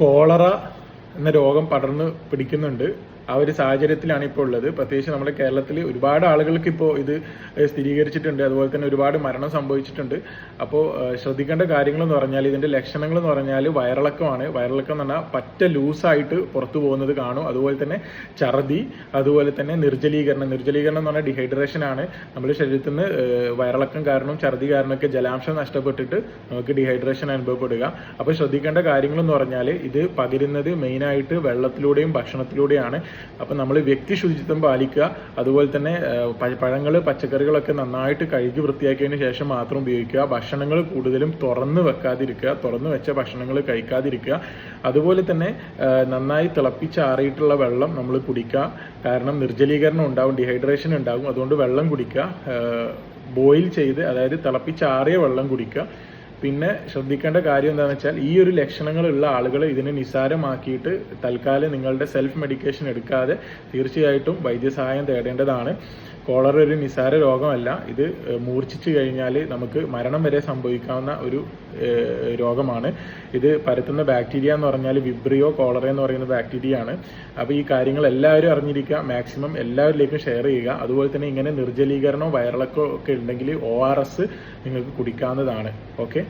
Cholera എന്ന രോഗം പടർന്ന് പിടിക്കുന്നുണ്ട്. ആ ഒരു സാഹചര്യത്തിലാണ് ഇപ്പോൾ ഉള്ളത്. പ്രത്യേകിച്ച് നമ്മുടെ കേരളത്തിൽ ഒരുപാട് ആളുകൾക്ക് ഇപ്പോൾ ഇത് സ്ഥിരീകരിച്ചിട്ടുണ്ട്. അതുപോലെ തന്നെ ഒരുപാട് മരണം സംഭവിച്ചിട്ടുണ്ട്. അപ്പോൾ ശ്രദ്ധിക്കേണ്ട കാര്യങ്ങൾ എന്ന് പറഞ്ഞാൽ ഇതിന്റെ ലക്ഷണങ്ങൾ എന്ന് പറഞ്ഞാൽ വയറിളക്കമാണ്. വയറിളക്കം എന്ന് പറഞ്ഞാൽ പറ്റ ലൂസായിട്ട് പുറത്തു പോകുന്നത് കാണും. അതുപോലെ തന്നെ ഛർദി അതുപോലെ തന്നെ നിർജലീകരണം. നിർജലീകരണം എന്ന് പറഞ്ഞാൽ ഡിഹൈഡ്രേഷൻ ആണ്. നമ്മുടെ ശരീരത്തിൽ നിന്ന് വയറിളക്കം കാരണം ഛർദി കാരണമൊക്കെ ജലാംശം നഷ്ടപ്പെട്ടിട്ട് നമുക്ക് ഡിഹൈഡ്രേഷൻ അനുഭവപ്പെടുക. അപ്പോൾ ശ്രദ്ധിക്കേണ്ട കാര്യങ്ങൾ എന്ന് പറഞ്ഞാൽ ഇത് പകരുന്നത് മെയിനായിട്ട് വെള്ളത്തിലൂടെയും ഭക്ഷണത്തിലൂടെയാണ്. അപ്പോൾ നമ്മൾ വ്യക്തി ശുചിത്വം പാലിക്കുക അതുപോലെ തന്നെ പഴങ്ങൾ പച്ചക്കറികളൊക്കെ നന്നായിട്ട് കഴുകി വൃത്തിയാക്കിയതിന് ശേഷം മാത്രം ഉപയോഗിക്കുക. ഭക്ഷണങ്ങൾ കൂടുതലും തുറന്ന് വെക്കാതിരിക്കുക തുറന്ന് വെച്ച ഭക്ഷണങ്ങൾ കഴിക്കാതിരിക്കുക. അതുപോലെ തന്നെ നന്നായി തിളപ്പിച്ചാറിയിട്ടുള്ള വെള്ളം നമ്മൾ കുടിക്കുക. കാരണം നിർജലീകരണം ഉണ്ടാവും ഡീഹൈഡ്രേഷൻ ഉണ്ടാകും അതുകൊണ്ട് വെള്ളം കുടിക്കുക. ബോയിൽ ചെയ്ത് അതായത് തിളപ്പിച്ചാറിയ വെള്ളം കുടിക്കുക. പിന്നെ ശ്രദ്ധിക്കേണ്ട കാര്യം എന്താണെന്ന് വെച്ചാൽ ഈ ഒരു ലക്ഷണങ്ങളുള്ള ആളുകൾ ഇതിനെ നിസാരമാക്കിയിട്ട് തൽക്കാലം നിങ്ങളുടെ സെൽഫ് മെഡിക്കേഷൻ എടുക്കാതെ തീർച്ചയായിട്ടും വൈദ്യസഹായം തേടേണ്ടതാണ്. കോളറ ഒരു നിസാര രോഗമല്ല. ഇത് മൂർച്ഛിച്ചു കഴിഞ്ഞാൽ നമുക്ക് മരണം വരെ സംഭവിക്കാവുന്ന ഒരു രോഗമാണ്. ഇത് പരത്തുന്ന ബാക്ടീരിയ എന്ന് പറഞ്ഞാൽ വിബ്രിയോ കോളറ എന്ന് പറയുന്ന ബാക്ടീരിയ ആണ്. അപ്പോൾ ഈ കാര്യങ്ങൾ എല്ലാവരും അറിഞ്ഞിരിക്കുക. മാക്സിമം എല്ലാവരിലേക്കും ഷെയർ ചെയ്യുക. അതുപോലെ തന്നെ ഇങ്ങനെ നിർജലീകരണോ വയറിളക്കോ ഒക്കെ ഉണ്ടെങ്കിൽ ഒ ആർ എസ് നിങ്ങൾക്ക് കുടിക്കാവുന്നതാണ്. ഓക്കെ?